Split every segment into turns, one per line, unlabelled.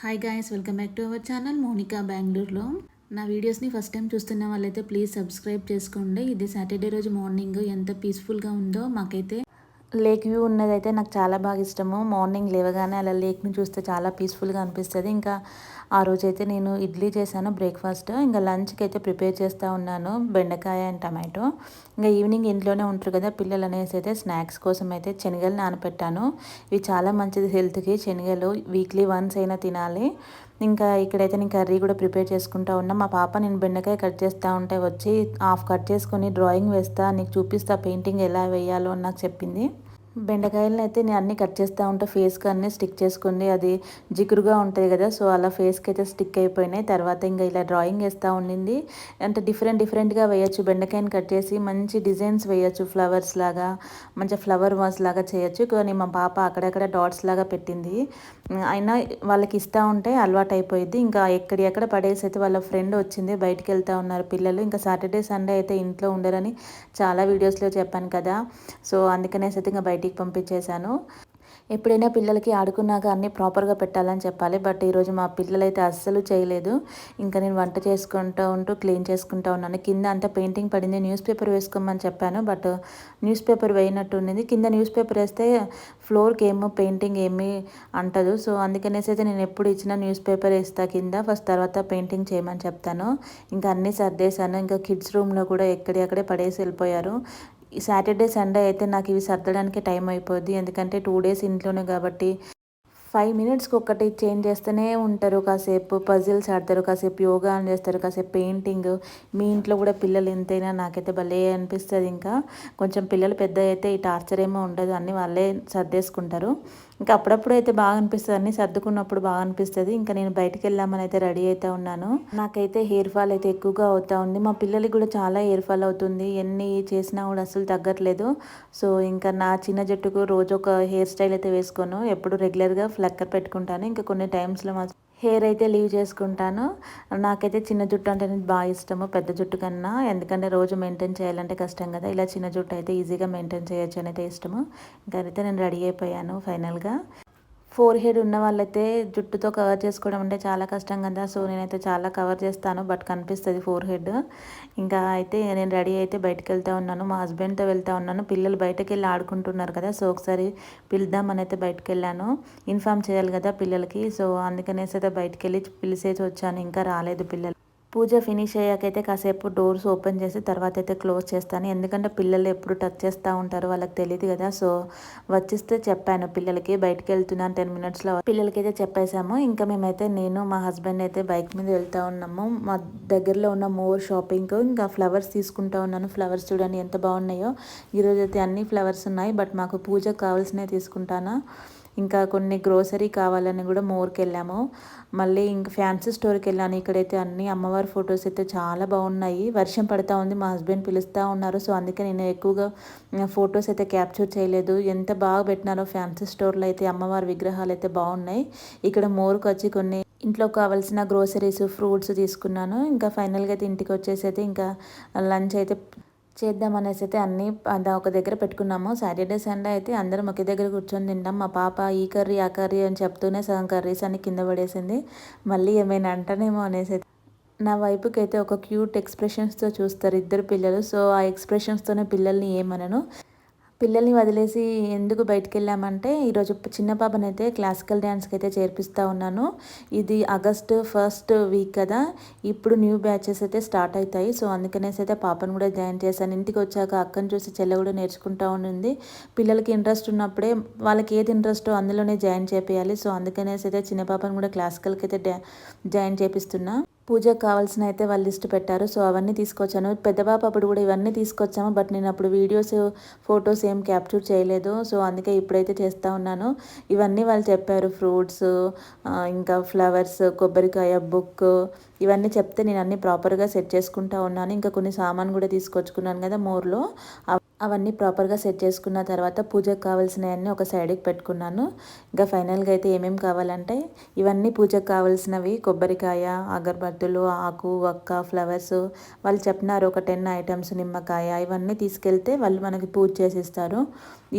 Hi guys welcome back to our channel Monika బెంగళూరులో నా వీడియోస్ని ఫస్ట్ టైం చూస్తున్న వాళ్ళైతే ప్లీజ్ సబ్స్క్రైబ్ చేసుకోండి. ఇది సాటర్డే రోజు మార్నింగ్ ఎంత పీస్ఫుల్గా ఉందో మాకైతే లేక్ వ్యూ ఉన్నదైతే నాకు చాలా బాగా ఇష్టము. మార్నింగ్ లేవగానే అలా లేక్ని చూస్తే చాలా పీస్ఫుల్గా అనిపిస్తుంది. ఇంకా ఆ రోజైతే నేను ఇడ్లీ చేశాను బ్రేక్ఫాస్ట్. ఇంకా లంచ్కి అయితే ప్రిపేర్ చేస్తూ ఉన్నాను. బెండకాయ అండ్ టమాటో. ఇంకా ఈవినింగ్ ఇంట్లోనే ఉంటారు కదా పిల్లలు అనేసి అయితే స్నాక్స్ కోసం అయితే శనగలు నానపెట్టాను. ఇవి చాలా మంచిది హెల్త్కి. శనగలు వీక్లీ వన్స్ అయినా తినాలి. ఇంకా ఇక్కడైతే నేను కర్రీ కూడా ప్రిపేర్ చేసుకుంటా ఉన్నా. మా పాప నేను బెండకాయ కట్ చేస్తూ ఉంటే వచ్చి హాఫ్ కట్ చేసుకొని డ్రాయింగ్ వేస్తా నీకు చూపిస్తా పెయింటింగ్ ఎలా వేయాలో అని నాకు చెప్పింది. బెండకాయలను అయితే నేను అన్నీ కట్ చేస్తూ ఉంటే. ఫేస్కి అన్నీ స్టిక్ చేసుకుంది అది జిగురుగా ఉంటుంది కదా సో అలా ఫేస్కి అయితే స్టిక్ అయిపోయినాయి. తర్వాత ఇంకా ఇలా డ్రాయింగ్ వేస్తూ ఉండింది. అంటే డిఫరెంట్ డిఫరెంట్గా వేయచ్చు. బెండకాయని కట్ చేసి మంచి డిజైన్స్ వేయచ్చు. ఫ్లవర్స్ లాగా మంచి ఫ్లవర్ వాస్ లాగా చేయొచ్చు. కానీ మా పాప అక్కడక్కడ డాట్స్ లాగా పెట్టింది. అయినా వాళ్ళకి ఇస్తూ ఉంటే అలవాటు అయిపోయింది ఇంకా ఎక్కడి ఎక్కడ పడేసి అయితే వాళ్ళ ఫ్రెండ్ వచ్చింది. బయటికి వెళ్తూ ఉన్నారు పిల్లలు. ఇంకా సాటర్డే సండే అయితే ఇంట్లో ఉండరని చాలా వీడియోస్లో చెప్పాను కదా. సో అందుకనేసి అయితే ఇంకా బయటికి బయటికి పంపించేశాను. ఎప్పుడైనా పిల్లలకి ఆడుకున్నాక అన్నీ ప్రాపర్గా పెట్టాలని చెప్పాలి. బట్ ఈరోజు మా పిల్లలైతే అస్సలు చేయలేదు. ఇంకా నేను వంట చేసుకుంటూ ఉంటూ క్లీన్ చేసుకుంటూ ఉన్నాను. కింద అంతా పెయింటింగ్ పడింది. న్యూస్ పేపర్ వేసుకోమని చెప్పాను. బట్ న్యూస్ పేపర్ వేయనట్టు ఉన్నది. కింద న్యూస్ పేపర్ వేస్తే ఫ్లోర్కి ఏమో పెయింటింగ్ ఏమీ అంటదు. సో అందుకనేసి అయితే నేను ఎప్పుడు ఇచ్చిన న్యూస్ పేపర్ వేస్తా కింద. ఫస్ట్ తర్వాత పెయింటింగ్ చేయమని చెప్తాను. ఇంకా అన్నీ సర్దేశాను. ఇంకా కిడ్స్ రూమ్లో కూడా ఎక్కడి అక్కడే పడేసి వెళ్ళిపోయారు. సాటర్డే సండే అయితే నాకు ఇవి సర్దడానికి టైం అయిపోద్ది. ఎందుకంటే టూ డేస్ ఇంట్లోనే కాబట్టి ఫైవ్ మినిట్స్కి ఒక్కటి చేంజ్ చేస్తూనే ఉంటారు కాసేపు. పజిల్స్ ఆడతారు కాసేపు యోగా అని చేస్తారు కాసేపు పెయింటింగ్. మీ ఇంట్లో కూడా పిల్లలు ఎంతైనా నాకైతే భలే అనిపిస్తుంది ఇంకా. కొంచెం పిల్లలు పెద్ద అయితే ఈ టార్చర్ ఏమో ఉండదు. అన్నీ వాళ్ళే సర్దేసుకుంటారు. ఇంకా అప్పుడప్పుడు అయితే బాగా అనిపిస్తుంది అన్ని సర్దుకున్నప్పుడు బాగా అనిపిస్తుంది ఇంకా నేను బయటకు వెళ్ళామని అయితే రెడీ అయితే ఉన్నాను. నాకైతే హెయిర్ ఫాల్ అయితే ఎక్కువగా అవుతా ఉంది. మా పిల్లలకి కూడా చాలా హెయిర్ ఫాల్ అవుతుంది. ఎన్ని చేసినా కూడా అసలు తగ్గట్లేదు. సో ఇంకా నా చిన్న జట్టుకు రోజు ఒక హెయిర్ స్టైల్ అయితే వేసుకోను. ఎప్పుడు రెగ్యులర్గా ఫ్లక్కర్ పెట్టుకుంటాను. ఇంకా కొన్ని టైమ్స్లో మా హెయిర్ అయితే లీవ్ చేసుకుంటాను. నాకైతే చిన్న జుట్టు అంటే బాగా ఇష్టము పెద్ద జుట్టు కన్నా. ఎందుకంటే రోజు మెయింటైన్ చేయాలంటే కష్టం కదా. ఇలా చిన్న జుట్టు అయితే ఈజీగా మెయింటైన్ చేయొచ్చు అనేది ఇష్టము. ఇంకా అయితే నేను రెడీ అయిపోయాను ఫైనల్గా. ఫోర్ హెడ్ ఉన్న వాళ్ళైతే జుట్టుతో కవర్ చేసుకోవడం అంటే చాలా కష్టం కదా. సో నేనైతే చాలా కవర్ చేస్తాను. బట్ కనిపిస్తుంది ఫోర్ హెడ్. ఇంకా అయితే నేను రెడీ అయితే బయటకు వెళ్తూ ఉన్నాను. మా హస్బెండ్తో వెళ్తూ ఉన్నాను. పిల్లలు బయటకు వెళ్ళి ఆడుకుంటున్నారు కదా. సో ఒకసారి పిలుద్దామని అయితే బయటకు వెళ్ళాను ఇన్ఫామ్ చేయాలి కదా పిల్లలకి. సో అందుకనేసి అయితే బయటకు వెళ్ళి పిలిచేసి వచ్చాను. ఇంకా రాలేదు పిల్లలు. పూజ ఫినిష్ అయ్యాకైతే కాసేపు డోర్స్ ఓపెన్ చేసి తర్వాత అయితే క్లోజ్ చేస్తాను. ఎందుకంటే పిల్లలు ఎప్పుడు టచ్ చేస్తూ ఉంటారు వాళ్ళకి తెలియదు కదా. సో వచ్చిస్తే చెప్పాను పిల్లలకి బయటకు వెళ్తున్నాను టెన్ మినిట్స్లో పిల్లలకి అయితే చెప్పేశాము. ఇంకా మేమైతే నేను మా హస్బెండ్ అయితే బైక్ మీద వెళ్తూ ఉన్నాము. మా దగ్గరలో ఉన్న మోర్ షాపింగ్ ఇంకా ఫ్లవర్స్ తీసుకుంటూ ఉన్నాను. ఫ్లవర్స్ చూడండి ఎంత బాగున్నాయో. ఈరోజు అయితే అన్ని ఫ్లవర్స్ ఉన్నాయి. బట్ మాకు పూజకు కావాల్సినవి తీసుకుంటాను? ఇంకా కొన్ని గ్రోసరీ కావాలని కూడా మోర్కి వెళ్ళాము మళ్ళీ ఇంకా ఫ్యాన్సీ స్టోర్కి వెళ్ళాను ఇక్కడైతే అన్ని అమ్మవారి ఫొటోస్ అయితే చాలా బాగున్నాయి. వర్షం పడతా ఉంది. మా హస్బెండ్ పిలుస్తూ ఉన్నారు. సో అందుకే నేను ఎక్కువగా ఫొటోస్ అయితే క్యాప్చర్ చేయలేదు. ఎంత బాగా పెట్టినారో ఫ్యాన్సీ స్టోర్లో అయితే అమ్మవారి విగ్రహాలు అయితే బాగున్నాయి. ఇక్కడ మోర్కి వచ్చి కొన్ని ఇంట్లో కావాల్సిన గ్రోసరీస్ ఫ్రూట్స్ తీసుకున్నాను. ఇంకా ఫైనల్గా అయితే ఇంటికి వచ్చేసి అయితే ఇంకా లంచ్ అయితే చేద్దాం అనేసి అయితే అన్నీ ఒక దగ్గర పెట్టుకున్నాము. సాటర్డే సండే అయితే అందరం ఒకే దగ్గర కూర్చొని తింటాం. మా పాప ఈ కర్రీ ఆ కర్రీ అని చెప్తూనే సగం కర్రీస్ అని కింద పడేసింది. మళ్ళీ ఏమైనా అంటానేమో అనేసి నా వైపుకి అయితే ఒక క్యూట్ ఎక్స్ప్రెషన్స్తో చూస్తారు ఇద్దరు పిల్లలు. సో ఆ ఎక్స్ప్రెషన్స్తోనే పిల్లల్ని ఏమనను. పిల్లల్ని వదిలేసి ఎందుకు బయటికి వెళ్ళామంటే ఈరోజు చిన్న పాపనైతే క్లాసికల్ డ్యాన్స్కి అయితే చేర్పిస్తూ ఉన్నాను. ఇది ఆగస్ట్ ఫస్ట్ వీక్ కదా. ఇప్పుడు న్యూ బ్యాచెస్ అయితే స్టార్ట్ అవుతాయి. సో అందుకనేసి అయితే పాపను కూడా జాయిన్ చేశాను. ఇంటికి వచ్చాక అక్కను చూసి చెల్లె కూడా నేర్చుకుంటూ ఉండింది. పిల్లలకి ఇంట్రెస్ట్ ఉన్నప్పుడే వాళ్ళకి ఏది ఇంట్రెస్టో అందులోనే జాయిన్ చేపించాలి సో అందుకనేసి అయితే చిన్న పాపను కూడా క్లాసికల్కి అయితే జాయిన్ చేపిస్తున్నా. పూజకు కావాల్సిన అయితే వాళ్ళు లిస్ట్ పెట్టారు. సో అవన్నీ తీసుకొచ్చాను. పెద్ద పాప అప్పుడు కూడా ఇవన్నీ తీసుకొచ్చాము. బట్ నేను అప్పుడు వీడియోస్ ఫొటోస్ ఏం క్యాప్చర్ చేయలేదు. సో అందుకే ఇప్పుడైతే చేస్తూ ఉన్నాను. ఇవన్నీ వాళ్ళు చెప్పారు. ఫ్రూట్స్ ఇంకా ఫ్లవర్స్ కొబ్బరికాయ బుక్ ఇవన్నీ చెప్తే నేను అన్నీ ప్రాపర్గా సెట్ చేసుకుంటా ఉన్నాను. ఇంకా కొన్ని సామాన్ కూడా తీసుకొచ్చుకున్నాను కదా మోర్లో. అవన్నీ ప్రాపర్గా సెట్ చేసుకున్న తర్వాత పూజకు కావాల్సినవన్నీ ఒక సైడ్కి పెట్టుకున్నాను. ఇంకా ఫైనల్గా అయితే ఏమేమి కావాలంటే ఇవన్నీ పూజకు కావాల్సినవి కొబ్బరికాయ అగరబత్తులు ఆకు వక్క ఫ్లవర్స్. వాళ్ళు చెప్పినారు ఒక టెన్ ఐటమ్స్ నిమ్మకాయ ఇవన్నీ తీసుకెళ్తే వాళ్ళు మనకి పూజ చేసిస్తారు.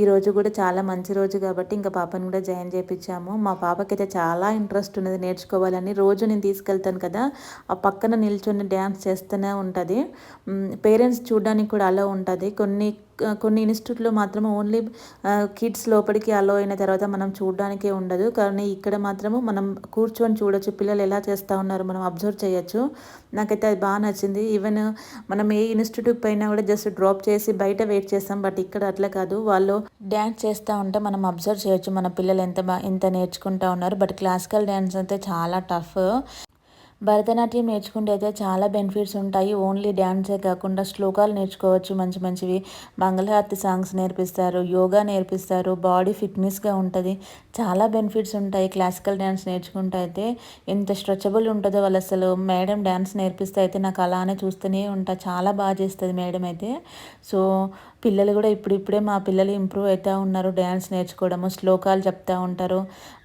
ఈరోజు కూడా చాలా మంచి రోజు కాబట్టి ఇంకా పాపని కూడా జాయిన్ చేయించాము. మా పాపకైతే చాలా ఇంట్రెస్ట్ ఉన్నది నేర్చుకోవాలని. రోజు నేను తీసుకెళ్తాను కదా ఆ పక్కన నిల్చొని డ్యాన్స్ చేస్తూనే ఉంటుంది. పేరెంట్స్ చూడడానికి కూడా అలా ఉంటుంది. కొన్ని కొన్ని ఇన్స్టిట్యూట్లో మాత్రం ఓన్లీ కిడ్స్ లోపలికి అలో అయిన తర్వాత మనం చూడడానికే ఉండదు. కానీ ఇక్కడ మాత్రము మనం కూర్చొని చూడొచ్చు పిల్లలు ఎలా చేస్తూ ఉన్నారు మనం అబ్జర్వ్ చేయొచ్చు. నాకైతే అది బాగా నచ్చింది. ఈవెన్ మనం ఏ ఇన్స్టిట్యూట్ పైన కూడా జస్ట్ డ్రాప్ చేసి బయట వెయిట్ చేస్తాం. బట్ ఇక్కడ అట్లా కాదు. వాళ్ళు డ్యాన్స్ చేస్తూ ఉంటే మనం అబ్జర్వ్ చేయొచ్చు. మన పిల్లలు ఎంత ఎంత నేర్చుకుంటూ ఉన్నారు. బట్ క్లాసికల్ డ్యాన్స్ అయితే చాలా టఫ్. భరతనాట్యం నేర్చుకుంటే అయితే చాలా బెనిఫిట్స్ ఉంటాయి. ఓన్లీ డ్యాన్సే కాకుండా శ్లోకాలు నేర్చుకోవచ్చు మంచి మంచివి. మంగళహారతి సాంగ్స్ నేర్పిస్తారు యోగా నేర్పిస్తారు బాడీ ఫిట్నెస్గా ఉంటుంది. చాలా బెనిఫిట్స్ ఉంటాయి క్లాసికల్ డ్యాన్స్ నేర్చుకుంటే అయితే. ఎంత స్ట్రెచబుల్ ఉంటుందో వాళ్ళు అసలు మేడం డ్యాన్స్ నేర్పిస్తే అయితే నాకు అలానే చూస్తూనే ఉంటా. చాలా బాగా చేస్తుంది మేడం అయితే. సో పిల్లలు కూడా ఇప్పుడిప్పుడే మా పిల్లలు ఇంప్రూవ్ అవుతూ ఉన్నారు డ్యాన్స్ నేర్చుకోవడము శ్లోకాలు చెప్తూ ఉంటారు.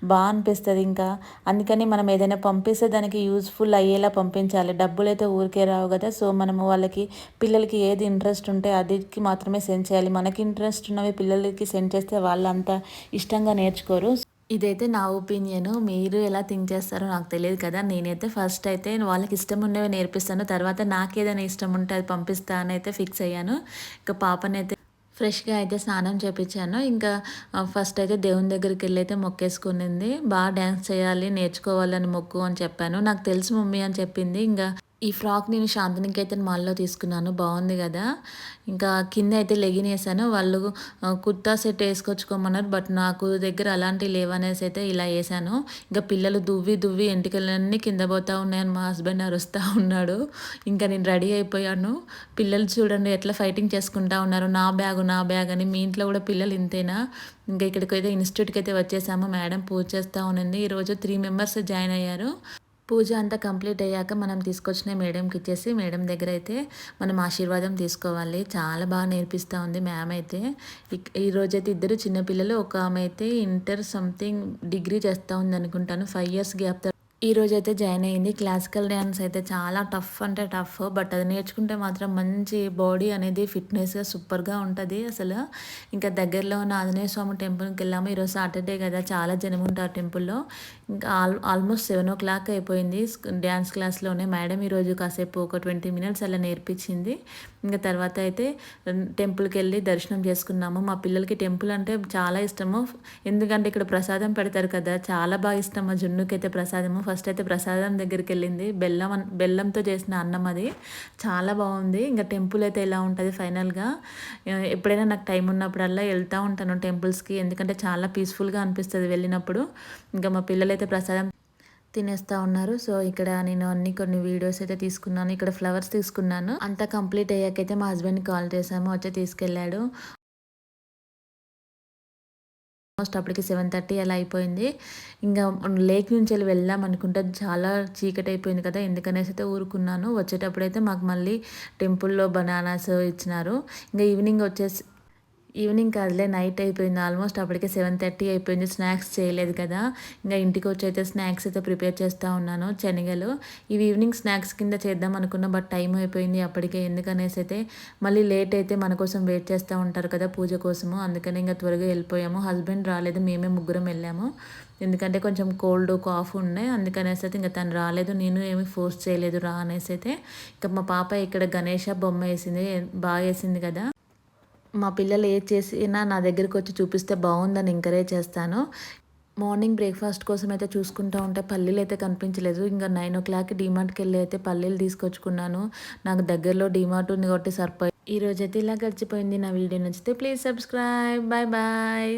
బాగా అనిపిస్తుంది ఇంకా. అందుకని మనం ఏదైనా పంపిస్తే దానికి యూజ్ఫుల్ అయ్యేలా పంపించాలి. డబ్బులు అయితే ఊరికే రావు కదా. సో మనము వాళ్ళకి పిల్లలకి ఏది ఇంట్రెస్ట్ ఉంటే అదికి మాత్రమే సెండ్ చేయాలి. మనకి ఇంట్రెస్ట్ ఉన్నవి పిల్లలకి సెండ్ చేస్తే వాళ్ళంతా ఇష్టంగా నేర్చుకోరు. ఇదైతే నా ఒపీనియన్. మీరు ఎలా థింక్ చేస్తారో నాకు తెలియదు కదా. నేనైతే ఫస్ట్ అయితే వాళ్ళకి ఇష్టం ఉండేవి నేర్పిస్తాను. తర్వాత నాకు ఏదైనా ఇష్టం ఉంటే అది పంపిస్తాను అని అయితే ఫిక్స్ అయ్యాను. ఇంకా పాపనైతే ఫ్రెష్గా అయితే స్నానం చేపించాను. ఇంకా ఫస్ట్ అయితే దేవుని దగ్గరికి వెళ్ళి అయితే మొక్కేసుకునింది. బాగా డ్యాన్స్ చేయాలి నేర్చుకోవాలని మొక్కు అని చెప్పాను. నాకు తెలుసు మమ్మీ అని చెప్పింది. ఇంకా ఈ ఫ్రాక్ నేను శాంతినికేతన్ మాల్లో తీసుకున్నాను. బాగుంది కదా. ఇంకా కింద అయితే లెగిన్ వేసాను. వాళ్ళు కుర్తా సెట్ వేసుకొచ్చుకోమన్నారు. బట్ నాకు దగ్గర అలాంటివి లేవనేసి అయితే ఇలా వేసాను. ఇంకా పిల్లలు దువ్వి దువ్వి ఎంటికలన్నీ కింద పోతా ఉన్నాయని మా హస్బెండ్ అరుస్తూ ఉన్నాడు. ఇంకా నేను రెడీ అయిపోయాను. పిల్లలు చూడండి ఎట్లా ఫైటింగ్ చేసుకుంటా ఉన్నారు. నా బ్యాగు నా బ్యాగ్ అని మీ ఇంట్లో కూడా పిల్లలు ఇంతేనా? ఇంకా ఇక్కడికి అయితే ఇన్స్టిట్యూట్కి అయితే వచ్చేసాము. మేడం పూజ చేస్తూ ఉండింది. ఈరోజు త్రీ మెంబర్స్ జాయిన్ అయ్యారు. పూజ అంతా కంప్లీట్ అయ్యాక మనం తీసుకొచ్చిన మేడంకి ఇచ్చేసి మేడం దగ్గర అయితే మనం ఆశీర్వాదం తీసుకోవాలి. చాలా బాగా నేర్పిస్తూ ఉంది మ్యామ్ అయితే. ఈరోజైతే ఇద్దరు చిన్నపిల్లలు ఒక ఆమె అయితే ఇంటర్ సంథింగ్ డిగ్రీ చేస్తూ ఉంది అనుకుంటాను. ఫైవ్ ఇయర్స్ గ్యాప్ ఈరోజు అయితే జాయిన్ అయ్యింది. క్లాసికల్ డ్యాన్స్ అయితే చాలా టఫ్ అంటే టఫ్ బట్ అది నేర్చుకుంటే మాత్రం మంచి బాడీ అనేది ఫిట్నెస్గా సూపర్గా ఉంటుంది అసలు. ఇంకా దగ్గరలో ఉన్న ఆంజనేయ స్వామి టెంపుల్కి వెళ్ళాము. ఈరోజు సాటర్డే కదా చాలా జనం ఉంటారు టెంపుల్లో. ఇంకా all almost seven o'clock అయిపోయింది డ్యాన్స్ క్లాస్లోనే. మేడం ఈరోజు కాసేపు ఒక ట్వంటీ మినిట్స్ అలా నేర్పించింది. ఇంకా తర్వాత అయితే టెంపుల్కి వెళ్ళి దర్శనం చేసుకున్నాము. మా పిల్లలకి టెంపుల్ అంటే చాలా ఇష్టము. ఎందుకంటే ఇక్కడ ప్రసాదం పెడతారు కదా చాలా బాగా ఇష్టం. మా జున్నుకైతే ప్రసాదము ఫస్ట్ ఫస్ట్ అయితే ప్రసాదం దగ్గరికి వెళ్ళింది. బెల్లం బెల్లంతో చేసిన అన్నం అది. చాలా బాగుంది. ఇంకా టెంపుల్ అయితే ఎలా ఉంటుంది ఫైనల్గా? ఎప్పుడైనా నాకు టైం ఉన్నప్పుడల్లా వెళ్తూ ఉంటాను టెంపుల్స్కి. ఎందుకంటే చాలా పీస్ఫుల్గా అనిపిస్తుంది వెళ్ళినప్పుడు. ఇంకా మా పిల్లలైతే ప్రసాదం తినేస్తూ ఉన్నారు. సో ఇక్కడ నేను అన్ని కొన్ని వీడియోస్ అయితే తీసుకున్నాను. ఇక్కడ ఫ్లవర్స్ తీసుకున్నాను. అంతా కంప్లీట్ అయ్యాకైతే మా హస్బెండ్కి కాల్ చేసాము వచ్చి తీసుకెళ్ళాడు. ఆల్మోస్ట్ అప్పటికి సెవెన్ థర్టీ అలా అయిపోయింది. ఇంకా లేక్ నుంచి వెళ్ళి వెళ్దాం అనుకుంటే చాలా చీకటి అయిపోయింది కదా ఎందుకనేసి అయితే ఊరుకున్నాను. వచ్చేటప్పుడు అయితే మాకు మళ్ళీ టెంపుల్లో బనానాస్ ఇచ్చినారు. ఇంకా ఈవినింగ్ వచ్చేసి ఈవినింగ్ కాదులే నైట్ అయిపోయింది. ఆల్మోస్ట్ అప్పటికే సెవెన్ థర్టీ అయిపోయింది. స్నాక్స్ చేయలేదు కదా. ఇంకా ఇంటికి వచ్చి అయితే స్నాక్స్ అయితే ప్రిపేర్ చేస్తూ ఉన్నాను. శనగలు. ఇవి ఈవినింగ్ స్నాక్స్ కింద చేద్దాం అనుకున్నా బట్ టైం అయిపోయింది అప్పటికే. ఎందుకనేసి అయితే మళ్ళీ లేట్ అయితే మన కోసం వెయిట్ చేస్తూ ఉంటారు కదా పూజ కోసము. అందుకని ఇంకా త్వరగా వెళ్ళిపోయాము. హస్బెండ్ రాలేదు మేమే ముగ్గురం వెళ్ళాము. ఎందుకంటే కొంచెం కోల్డ్ కాఫ్ ఉండే అందుకనేసి అయితే ఇంకా తను రాలేదు. నేను ఏమి ఫోర్స్ చేయలేదు. రా అనేసి అయితే ఇంకా మా పాప ఇక్కడ గణేష బొమ్మ వేసింది. బాగా వేసింది కదా. మా పిల్లలు ఏది చేసినా నా దగ్గరికి వచ్చి చూపిస్తే బాగుందని ఎంకరేజ్ చేస్తాను. మార్నింగ్ బ్రేక్ఫాస్ట్ కోసం అయితే చూసుకుంటూ ఉంటే పల్లీలు అయితే కనిపించలేదు. ఇంకా నైన్ ఓ క్లాక్ డిమార్ట్కి వెళ్ళి అయితే పల్లీలు తీసుకొచ్చుకున్నాను. నాకు దగ్గరలో డీమార్ట్ ఉంది కాబట్టి సరిపోయి ఈరోజు అయితే ఇలా గడిచిపోయింది నా వీడియో నచ్చితే ప్లీజ్ సబ్స్క్రైబ్ బాయ్ బాయ్